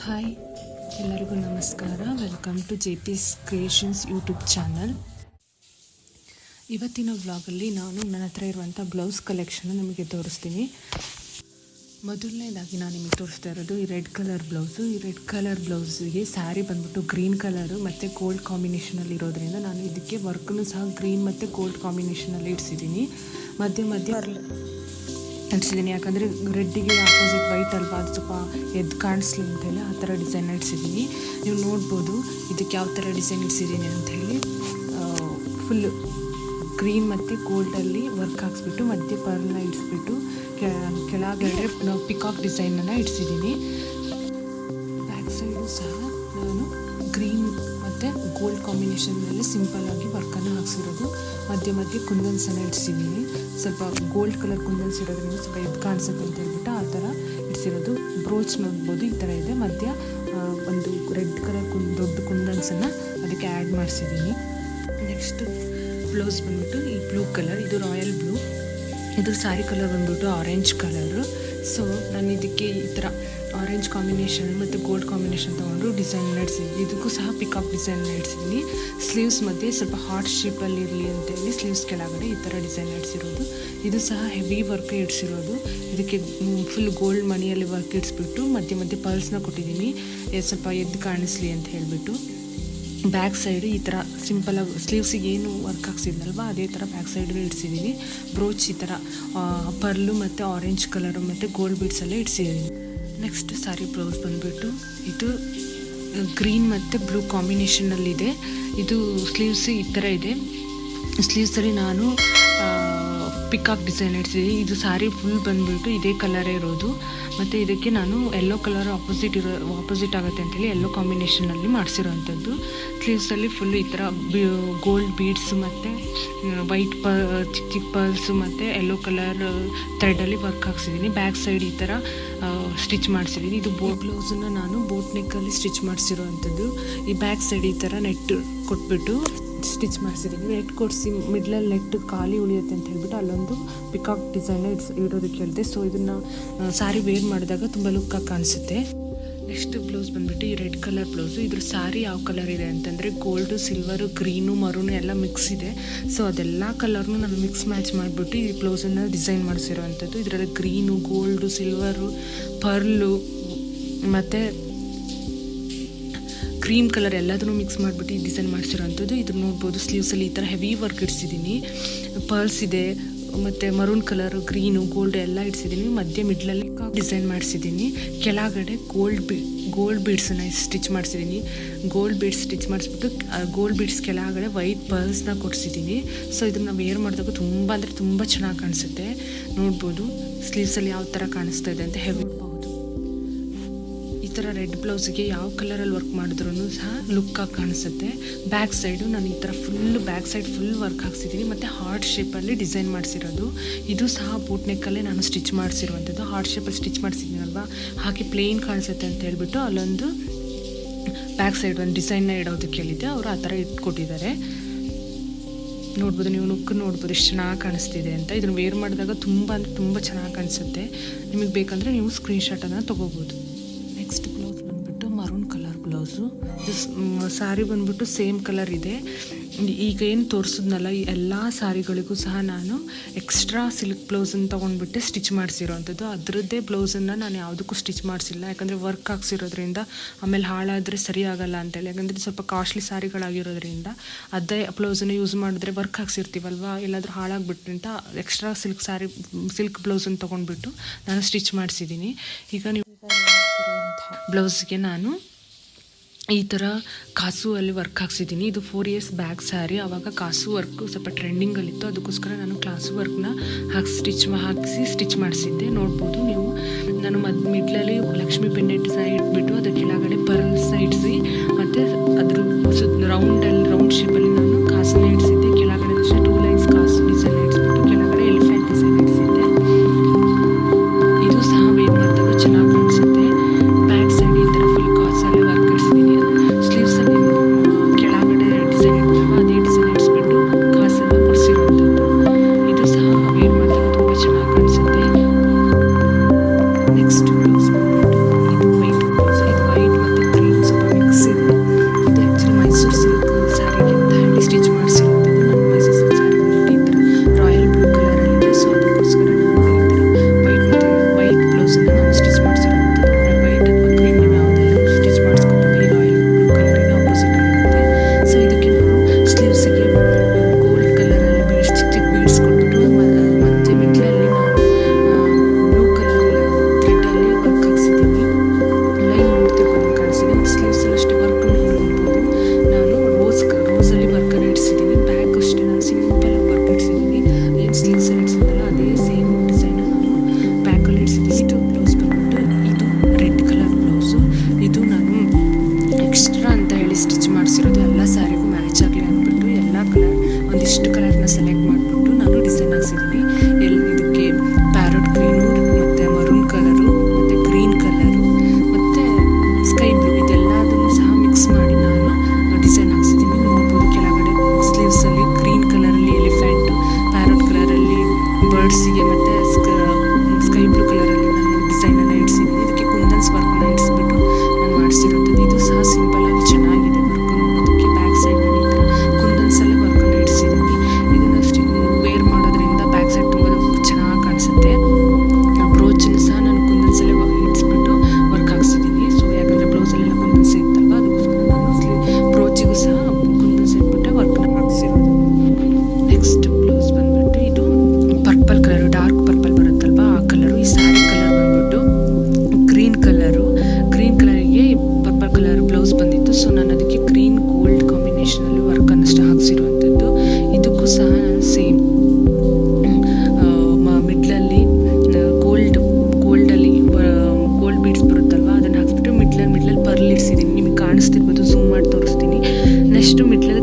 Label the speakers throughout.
Speaker 1: Hi ಎಲ್ಲರಿಗೂ ನಮಸ್ಕಾರ. Welcome to J P creations YouTube channel ಇವತ್ತಿನ ವ್ಲಾಗಲ್ಲಿ ನಾನು ನನ್ನ ಹತ್ರ ಇರುವಂಥ ಬ್ಲೌಸ್ ಕಲೆಕ್ಷನ್ ನಿಮಗೆ ತೋರಿಸ್ತೀನಿ. ಮೊದಲನೇದಾಗಿ ನಾನು ನಿಮಗೆ ತೋರಿಸ್ತಾ ಇರೋದು ಈ ರೆಡ್ ಕಲರ್ ಬ್ಲೌಸು ಈ ರೆಡ್ ಕಲರ್ ಬ್ಲೌಸಿಗೆ ಸ್ಯಾರಿ ಬಂದ್ಬಿಟ್ಟು ಗ್ರೀನ್ ಕಲರು ಮತ್ತು ಗೋಲ್ಡ್ ಕಾಂಬಿನೇಷನಲ್ಲಿ ಇರೋದ್ರಿಂದ ನಾನು ಇದಕ್ಕೆ ವರ್ಕ್ನು ಸಹ ಗ್ರೀನ್ ಮತ್ತು ಗೋಲ್ಡ್ ಕಾಂಬಿನೇಷನಲ್ಲಿ ಇಡ್ಸಿದ್ದೀನಿ. ಮಧ್ಯೆ ಮಧ್ಯೆ ಇಡ್ಸಿದ್ದೀನಿ ಯಾಕಂದರೆ ರೆಡ್ಡಿಗೆ ಆಪೋಸಿಟ್ ವೈಟ್ ಅಲ್ವಾ? ಅದು ಸ್ವಲ್ಪ ಎದ್ದು ಕಾಣಿಸ್ಲಿ ಅಂತೇಳಿ ಆ ಥರ ಡಿಸೈನ್ ಇಡ್ಸಿದ್ದೀನಿ ನೀವು ನೋಡ್ಬೋದು ಇದಕ್ಕೆ ಯಾವ ಥರ ಡಿಸೈನ್ ಇಡ್ಸಿದ್ದೀನಿ ಅಂಥೇಳಿ ಫುಲ್ ಗ್ರೀನ್ ಮತ್ತು ಗೋಲ್ಡಲ್ಲಿ ವರ್ಕ್ ಹಾಕ್ಸ್ಬಿಟ್ಟು ಮಧ್ಯೆ ಪರ್ನ ಇಡಿಸ್ಬಿಟ್ಟು ಕೆಳಗಡೆ ನಾವು ಪಿಕಾಕ್ ಡಿಸೈನನ್ನು ಇಡ್ಸಿದ್ದೀನಿ. ಗೋಲ್ಡ್ ಕಾಂಬಿನೇಷನ್ನಲ್ಲಿ ಸಿಂಪಲ್ಲಾಗಿ ವರ್ಕನ್ನು ಹಾಕ್ಸಿರೋದು. ಮಧ್ಯೆ ಮಧ್ಯೆ ಕುಂದನ್ಸನ್ನು ಇಡ್ಸಿದ್ದೀನಿ ಸ್ವಲ್ಪ ಗೋಲ್ಡ್ ಕಲರ್ ಕುಂದನ್ಸ್ ಇರೋದ್ರಿಂದ ಸ್ವಲ್ಪ ಎದ್ದು ಕಾಣಿಸುತ್ತೆ ಅಂತ ಹೇಳ್ಬಿಟ್ಟು ಆ ಥರ ಇಡ್ಸಿರೋದು. ಬ್ರೋಚ್ ನೋಡ್ಬೋದು, ಈ ಥರ ಇದೆ. ಮಧ್ಯ ಒಂದು ರೆಡ್ ಕಲರ್ ಕುಂದ್ ದೊಡ್ಡ ಕುಂದನ್ಸನ್ನು ಅದಕ್ಕೆ ಆ್ಯಡ್ ಮಾಡಿಸಿದ್ದೀನಿ ನೆಕ್ಸ್ಟ್ ಬ್ಲೌಸ್ ಬಂದ್ಬಿಟ್ಟು ಈ ಬ್ಲೂ ಕಲರ್, ಇದು ರಾಯಲ್ ಬ್ಲೂ. ಇದು ಸ್ಯಾರಿ ಕಲರ್ ಬಂದ್ಬಿಟ್ಟು ಆರೆಂಜ್ ಕಲರು. ಸೊ ನಾನು ಇದಕ್ಕೆ ಈ ಥರ ಆರೆಂಜ್ ಕಾಂಬಿನೇಷನ್ ಮತ್ತು ಗೋಲ್ಡ್ ಕಾಂಬಿನೇಷನ್ ತೊಗೊಂಡು ಡಿಸೈನ್ ನಡೆಸಿದ್ದೀನಿ ಇದಕ್ಕೂ ಸಹ ಪಿಕಪ್ ಡಿಸೈನ್ ನಡೆಸಿದ್ದೀನಿ ಸ್ಲೀವ್ಸ್ ಮಧ್ಯೆ ಸ್ವಲ್ಪ ಹಾರ್ಟ್ ಶೇಪಲ್ಲಿ ಇರಲಿ ಅಂತೇಳಿ ಸ್ಲೀವ್ಸ್ ಕೆಳಗಡೆ ಈ ಥರ ಡಿಸೈನ್ ನಡೆಸಿರೋದು ಇದು ಸಹ ಹೆವಿ ವರ್ಕ್ ಇಡ್ಸಿರೋದು. ಇದಕ್ಕೆ ಫುಲ್ ಗೋಲ್ಡ್ ಮಣಿಯಲ್ಲಿ ವರ್ಕ್ ಇಡಿಸ್ಬಿಟ್ಟು ಮಧ್ಯೆ ಮಧ್ಯೆ ಪರ್ಲ್ಸ್ನ ಕೊಟ್ಟಿದ್ದೀನಿ. ಸ್ವಲ್ಪ ಎದ್ದು ಕಾಣಿಸ್ಲಿ ಅಂತ ಹೇಳಿಬಿಟ್ಟು. ಬ್ಯಾಕ್ ಸೈಡು ಈ ಥರ ಸಿಂಪಲಾಗಿ ಸ್ಲೀವ್ಸಿಗೆ ಏನು ವರ್ಕ್ ಹಾಕ್ಸಿದ್ನಲ್ವ ಅದೇ ಥರ ಬ್ಯಾಕ್ ಸೈಡು ಇಡ್ಸಿದ್ದೀನಿ ಬ್ರೋಚ್ ಈ ಥರ ಪರ್ಲು ಮತ್ತು ಆರೆಂಜ್ ಕಲರು ಮತ್ತು ಗೋಲ್ಡ್ ಬೀಡ್ಸಲ್ಲೇ ಇಡ್ಸಿದ್ದೀನಿ ನೆಕ್ಸ್ಟ್ ಸ್ಯಾರಿ ಬ್ಲೌಸ್ ಬಂದುಬಿಟ್ಟು, ಇದು ಗ್ರೀನ್ ಮತ್ತು ಬ್ಲೂ ಕಾಂಬಿನೇಷನಲ್ಲಿದೆ ಇದು ಸ್ಲೀವ್ಸ್ ಈ ಥರ ಇದೆ. ಸ್ಲೀವ್ಸಲ್ಲಿ ನಾನು ಪಿಕಾಕ್ ಡಿಸೈನ್ ಇಡ್ಸಿದ್ದೀನಿ ಇದು ಸಾರಿ ಫುಲ್ ಬಂದ್ಬಿಟ್ಟು ಇದೇ ಕಲರೇ ಇರೋದು. ಮತ್ತು ಇದಕ್ಕೆ ನಾನು ಎಲ್ಲೋ ಕಲರ್ ಆಪೋಸಿಟ್ ಇರೋ ಆಪೋಸಿಟ್ ಆಗುತ್ತೆ ಅಂತೇಳಿ ಎಲ್ಲೋ ಕಾಂಬಿನೇಷನಲ್ಲಿ ಮಾಡಿಸಿರೋವಂಥದ್ದು ಸ್ಲೀವ್ಸಲ್ಲಿ ಫುಲ್ ಈ ಥರ ಗೋಲ್ಡ್ ಬೀಡ್ಸ್ ಮತ್ತು ವೈಟ್ ಪ ಚಿಕ್ಕ ಚಿಕ್ಕ ಪರ್ಲ್ಸ್ ಮತ್ತು ಎಲ್ಲೋ ಕಲರ್ ಥ್ರೆಡಲ್ಲಿ ವರ್ಕ್ ಹಾಕ್ಸಿದ್ದೀನಿ ಬ್ಯಾಕ್ ಸೈಡ್ ಈ ಥರ ಸ್ಟಿಚ್ ಮಾಡಿಸಿದ್ದೀನಿ ಇದು ಬೋಟ್ ಬ್ಲೌಸನ್ನು ನಾನು ಬೋಟ್ ನೆಕ್ಕಲ್ಲಿ ಸ್ಟಿಚ್ ಮಾಡಿಸಿರೋವಂಥದ್ದು ಈ ಬ್ಯಾಕ್ ಸೈಡ್ ಈ ಥರ ನೆಟ್ ಕೊಟ್ಬಿಟ್ಟು ಸ್ಟಿಚ್ ಮಾಡಿಸಿದ್ದೀನಿ. ನೆಟ್ ಕೊಡಿಸಿ ಮಿಡ್ಲಲ್ಲಿ ನೆಟ್ ಖಾಲಿ ಉಳಿಯುತ್ತೆ ಅಂತ ಹೇಳ್ಬಿಟ್ಟು ಅಲ್ಲೊಂದು ಪಿಕಾಕ್ ಡಿಸೈನ್ ಇಡ್ಸ್ ಇಡೋದಕ್ಕೆ ಹೇಳಿದೆ. ಸೊ ಇದನ್ನು ಸ್ಯಾರಿ ವೇರ್ ಮಾಡಿದಾಗ ತುಂಬ ಲುಕ್ಕಾಗಿ ಕಾಣಿಸುತ್ತೆ. ನೆಕ್ಸ್ಟ್ ಬ್ಲೌಸ್ ಬಂದ್ಬಿಟ್ಟು ಈ ರೆಡ್ ಕಲರ್ ಬ್ಲೌಸು ಇದ್ರ ಸ್ಯಾರಿ ಯಾವ ಕಲರ್ ಇದೆ ಅಂತಂದರೆ ಗೋಲ್ಡು ಸಿಲ್ವರು ಗ್ರೀನು ಮರೂನು ಎಲ್ಲ ಮಿಕ್ಸ್ ಇದೆ. ಸೊ ಅದೆಲ್ಲ ಕಲರ್ನು ನಾನು ಮಿಕ್ಸ್ ಮ್ಯಾಚ್ ಮಾಡಿಬಿಟ್ಟು ಈ ಬ್ಲೌಸನ್ನು ಡಿಸೈನ್ ಮಾಡಿಸಿರೋವಂಥದ್ದು. ಇದರಲ್ಲಿ ಗ್ರೀನು ಗೋಲ್ಡು ಸಿಲ್ವರು ಪರ್ಲು ಮತ್ತು ಕ್ರೀಮ್ ಕಲರ್ ಎಲ್ಲದನ್ನು ಮಿಕ್ಸ್ ಮಾಡಿಬಿಟ್ಟು ಡಿಸೈನ್ ಮಾಡಿಸಿರೋಂಥದ್ದು. ಇದು ನೋಡ್ಬೋದು, ಸ್ಲೀವ್ಸಲ್ಲಿ ಈ ಥರ ಹೆವಿ ವರ್ಕ್ ಇಡ್ಸಿದ್ದೀನಿ. ಪರ್ಲ್ಸ್ ಇದೆ, ಮತ್ತು ಮರೂನ್ ಕಲರು ಗ್ರೀನು ಗೋಲ್ಡ್ ಎಲ್ಲ ಇಡ್ಸಿದ್ದೀನಿ. ಮಧ್ಯೆ ಮಿಡ್ಲಲ್ಲಿ ಡಿಸೈನ್ ಮಾಡಿಸಿದ್ದೀನಿ. ಕೆಳಗಡೆ ಗೋಲ್ಡ್ ಬಿ ಗೋಲ್ಡ್ ಬೀಡ್ಸನ್ನ ಸ್ಟಿಚ್ ಮಾಡಿಸಿದ್ದೀನಿ. ಗೋಲ್ಡ್ ಬೀಡ್ಸ್ ಸ್ಟಿಚ್ ಮಾಡಿಸ್ಬಿಟ್ಟು ಗೋಲ್ಡ್ ಬೀಡ್ಸ್ ಕೆಳಗಡೆ ವೈಟ್ ಪರ್ಲ್ಸ್ನ ಕೊಡಿಸಿದ್ದೀನಿ. ಸೊ ಇದನ್ನು ವೇರ್ ಮಾಡಿದಾಗ ತುಂಬ ಅಂದರೆ ತುಂಬ ಚೆನ್ನಾಗಿ ಕಾಣಿಸುತ್ತೆ. ನೋಡ್ಬೋದು, ಸ್ಲೀವ್ಸಲ್ಲಿ ಯಾವ ಥರ ಕಾಣಿಸ್ತಾ ಇದೆ ಅಂತ ಹೆವಿ ಥರ ರೆಡ್ ಬ್ಲೌಸಿಗೆ ಯಾವ ಕಲರಲ್ಲಿ ವರ್ಕ್ ಮಾಡಿದ್ರು ಸಹ ಲುಕ್ಕಾಗಿ ಕಾಣಿಸುತ್ತೆ. ಬ್ಯಾಕ್ ಸೈಡು ನಾನು ಈ ಥರ full back side full work ಹಾಕ್ಸಿದ್ದೀನಿ ಮತ್ತು ಹಾರ್ಟ್ ಶೇಪಲ್ಲಿ ಡಿಸೈನ್ ಮಾಡಿಸಿರೋದು. ಇದು ಸಹ ಬೂಟ್ ನೆಕ್ಕಲ್ಲೇ ನಾನು ಸ್ಟಿಚ್ ಮಾಡಿಸಿರುವಂಥದ್ದು. ಹಾರ್ಟ್ ಶೇಪಲ್ಲಿ ಸ್ಟಿಚ್ ಮಾಡಿಸಿದ್ದೀನಲ್ವಾ ಹಾಗೆ ಪ್ಲೇನ್ ಕಾಣಿಸುತ್ತೆ ಅಂತ ಹೇಳ್ಬಿಟ್ಟು ಅಲ್ಲೊಂದು ಬ್ಯಾಕ್ ಸೈಡ್ ಒಂದು ಡಿಸೈನ್ನ ಇಡೋದಕ್ಕೆ ಹೇಳಿದ್ದೆ ಅವರು ಆ ಥರ ಇಟ್ಕೊಟ್ಟಿದ್ದಾರೆ. ನೋಡ್ಬೋದು ನೀವು ಲುಕ್ ನೋಡ್ಬೋದು ಎಷ್ಟು ಚೆನ್ನಾಗಿ ಕಾಣಿಸ್ತಿದೆ ಅಂತ. ಇದನ್ನು ವೇರ್ ಮಾಡಿದಾಗ ತುಂಬ ಅಂದರೆ ತುಂಬ ಚೆನ್ನಾಗಿ ಕಾಣಿಸುತ್ತೆ. ನಿಮಗೆ ಬೇಕಂದರೆ ನೀವು ಸ್ಕ್ರೀನ್ಶಾಟನ್ನು ತೊಗೋಬೋದು. ಇದು ಸ್ಯಾರಿ ಬಂದ್ಬಿಟ್ಟು ಸೇಮ್ ಕಲರ್ ಇದೆ. ಈಗ ಏನು ತೋರಿಸಿದ್ನಲ್ಲ ಈ ಎಲ್ಲ ಸಾರಿಗಳಿಗೂ ಸಹ ನಾನು ಎಕ್ಸ್ಟ್ರಾ ಸಿಲ್ಕ್ ಬ್ಲೌಸನ್ನು ತೊಗೊಂಡ್ಬಿಟ್ಟೆ ಸ್ಟಿಚ್ ಮಾಡಿಸಿರೋವಂಥದ್ದು ಅದರದ್ದೇ ಬ್ಲೌಸನ್ನು ನಾನು ಯಾವುದಕ್ಕೂ ಸ್ಟಿಚ್ ಮಾಡಿಸಿಲ್ಲ. ಯಾಕಂದರೆ ವರ್ಕ್ ಹಾಕ್ಸಿರೋದ್ರಿಂದ ಆಮೇಲೆ ಹಾಳಾದರೆ ಸರಿ ಆಗಲ್ಲ ಅಂತೇಳಿ. ಯಾಕಂದರೆ ಸ್ವಲ್ಪ ಕಾಸ್ಟ್ಲಿ ಸಾರಿಗಳಾಗಿರೋದ್ರಿಂದ ಅದೇ ಬ್ಲೌಸನ್ನು ಯೂಸ್ ಮಾಡಿದ್ರೆ ವರ್ಕ್ ಹಾಕ್ಸಿರ್ತೀವಲ್ವ ಎಲ್ಲಾದರೂ ಹಾಳಾಗ್ಬಿಟ್ರಿಂದ ಎಕ್ಸ್ಟ್ರಾ ಸಿಲ್ಕ್ ಸಾರಿ ಸಿಲ್ಕ್ ಬ್ಲೌಸನ್ನು ತೊಗೊಂಡ್ಬಿಟ್ಟು ನಾನು ಸ್ಟಿಚ್ ಮಾಡಿಸಿದ್ದೀನಿ. ಈಗ ನೀವು ಬ್ಲೌಸ್ಗೆ ನಾನು ಈ ಥರ ಕಾಸು ಅಲ್ಲಿ ವರ್ಕ್ ಹಾಕ್ಸಿದ್ದೀನಿ. ಇದು ಫೋರ್ ಇಯರ್ಸ್ ಬ್ಯಾಕ್ ಸ್ಯಾರಿ ಆವಾಗ ಕಾಸು ವರ್ಕು ಸ್ವಲ್ಪ ಟ್ರೆಂಡಿಂಗಲ್ಲಿತ್ತು ಅದಕ್ಕೋಸ್ಕರ ನಾನು ಕ್ಲಾಸು ವರ್ಕ್ನ ಹಾಕಿ ಸ್ಟಿಚ್ ಹಾಕಿಸಿ ಸ್ಟಿಚ್ ಮಾಡಿಸಿದ್ದೆ. ನೋಡ್ಬೋದು ನೀವು. ನಾನು ಮದ್, ಮಿಡ್ಲಲ್ಲಿ ಲಕ್ಷ್ಮಿ ಪೆಂಡೆಂಟ್ ಸಹ ಇಟ್ಬಿಟ್ಟು ಅದಕ್ಕೆ ಕೆಳಗಡೆ ಪರ್ಲ್ಸ್ ಇಡಿಸಿ например, да, sky blue green colour green ಕಲರಿಗೆ purple colour blouse ಬಂದಿತ್ತು. ಸೊ ನಾನು ಅದಕ್ಕೆ ಗ್ರೀನ್ ಗೋಲ್ಡ್ ಕಾಂಬಿನೇಷನಲ್ಲಿ ವರ್ಕ್ ಅನ್ನಷ್ಟು ಹಾಕ್ಸಿರುವಂಥದ್ದು ಇದಕ್ಕೂ ಸಹ ನಾನು ಸೇಮ್ ಮಿಡ್ಲಲ್ಲಿ ಗೋಲ್ಡ್ ಗೋಲ್ಡಲ್ಲಿ ಗೋಲ್ಡ್ ಬೀಡ್ಸ್ ಬರುತ್ತಲ್ವ, ಅದನ್ನು ಹಾಕ್ಸ್ಬಿಟ್ಟು ಮಿಡ್ಲಲ್ಲಿ ಮಿಡ್ಲಲ್ಲಿ ಪರ್ಲ್ ಇಡ್ಸಿದ್ದೀನಿ ನಿಮಗೆ ಕಾಣಿಸ್ತಿರ್ಬೋದು ಝೂಮ್ ಮಾಡಿ ತೋರಿಸ್ತೀನಿ. ನೆಕ್ಸ್ಟು ಮಿಡ್ಲಲ್ಲಿ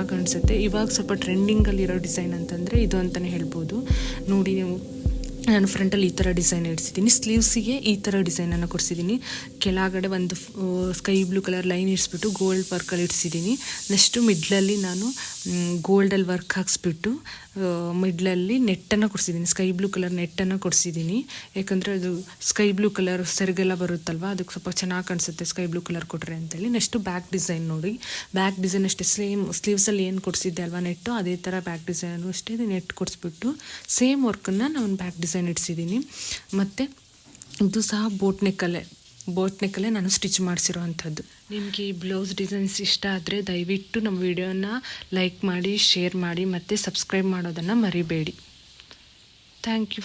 Speaker 1: ಚೆನ್ನಾಗಿ ಕಾಣಿಸುತ್ತೆ. ಇವಾಗ ಸ್ವಲ್ಪ ಟ್ರೆಂಡಿಂಗಲ್ಲಿರೋ ಡಿಸೈನ್ ಅಂತಂದರೆ ಇದು ಅಂತಲೇ ಹೇಳ್ಬೋದು. ನೋಡಿ ನೀವು ನಾನು ಫ್ರಂಟಲ್ಲಿ ಈ ಥರ ಡಿಸೈನ್ ಇಡಿಸಿದ್ದೀನಿ. ಸ್ಲೀವ್ಸಿಗೆ ಈ ಥರ ಡಿಸೈನನ್ನು ಕೊಡಿಸಿದ್ದೀನಿ. ಕೆಳಗಡೆ ಒಂದು ಸ್ಕೈ ಬ್ಲೂ ಕಲರ್ ಲೈನ್ ಇಡಿಸ್ಬಿಟ್ಟು ಗೋಲ್ಡ್ ವರ್ಕಲ್ಲಿ ಇಡಿಸಿದ್ದೀನಿ. ನೆಕ್ಸ್ಟು ಮಿಡ್ಲಲ್ಲಿ ನಾನು ಗೋಲ್ಡಲ್ಲಿ ವರ್ಕ್ ಹಾಕ್ಸ್ಬಿಟ್ಟು ಮಿಡ್ಲಲ್ಲಿ ನೆಟ್ಟನ್ನು ಕೊಡಿಸಿದ್ದೀನಿ. ಸ್ಕೈ ಬ್ಲೂ ಕಲರ್ ನೆಟ್ಟನ್ನು ಕೊಡಿಸಿದ್ದೀನಿ. ಯಾಕಂದರೆ ಅದು ಸ್ಕೈ ಬ್ಲೂ ಕಲರ್ ಸೆರಗೆಲ್ಲ ಬರುತ್ತಲ್ವ, ಅದಕ್ಕೆ ಸ್ವಲ್ಪ ಚೆನ್ನಾಗಿ ಕಾಣಿಸುತ್ತೆ ಸ್ಕೈ ಬ್ಲೂ ಕಲರ್ ಕೊಟ್ಟರೆ ಅಂತೇಳಿ. ನೆಕ್ಸ್ಟು ಬ್ಯಾಕ್ ಡಿಸೈನ್ ನೋಡಿ. ಬ್ಯಾಕ್ ಡಿಸೈನ್ ಅಷ್ಟೇ ಸೇಮ್ ಸ್ಲೀವ್ಸಲ್ಲಿ ಏನು ಕೊಡಿಸಿದ್ದೆ ಅಲ್ವಾ ನೆಟ್ಟು, ಅದೇ ಥರ ಬ್ಯಾಕ್ ಡಿಸೈನು ಅಷ್ಟೇ. ನೆಟ್ ಕೊಡಿಸ್ಬಿಟ್ಟು ಸೇಮ್ ವರ್ಕನ್ನು ನಾನು ಬ್ಯಾಕ್ ಡಿಸೈನ್ ಇಡಿಸಿದ್ದೀನಿ. ಮತ್ತು ಇದು ಸಹ ಬೋಟ್ ನೆಕ್ಕಲ್ಲೇ ಬೋಟ್ ನೆಕ್ಕಲ್ಲೇ ನಾನು ಸ್ಟಿಚ್ ಮಾಡಿಸಿರೋ ಅಂಥದ್ದು ನಿಮಗೆ ಈ ಬ್ಲೌಸ್ ಡಿಸೈನ್ಸ್ ಇಷ್ಟ ಆದರೆ ದಯವಿಟ್ಟು ನಮ್ಮ ವಿಡಿಯೋನ ಲೈಕ್ ಮಾಡಿ, ಶೇರ್ ಮಾಡಿ ಮತ್ತು ಸಬ್ಸ್ಕ್ರೈಬ್ ಮಾಡೋದನ್ನು ಮರಿಬೇಡಿ. Thank you.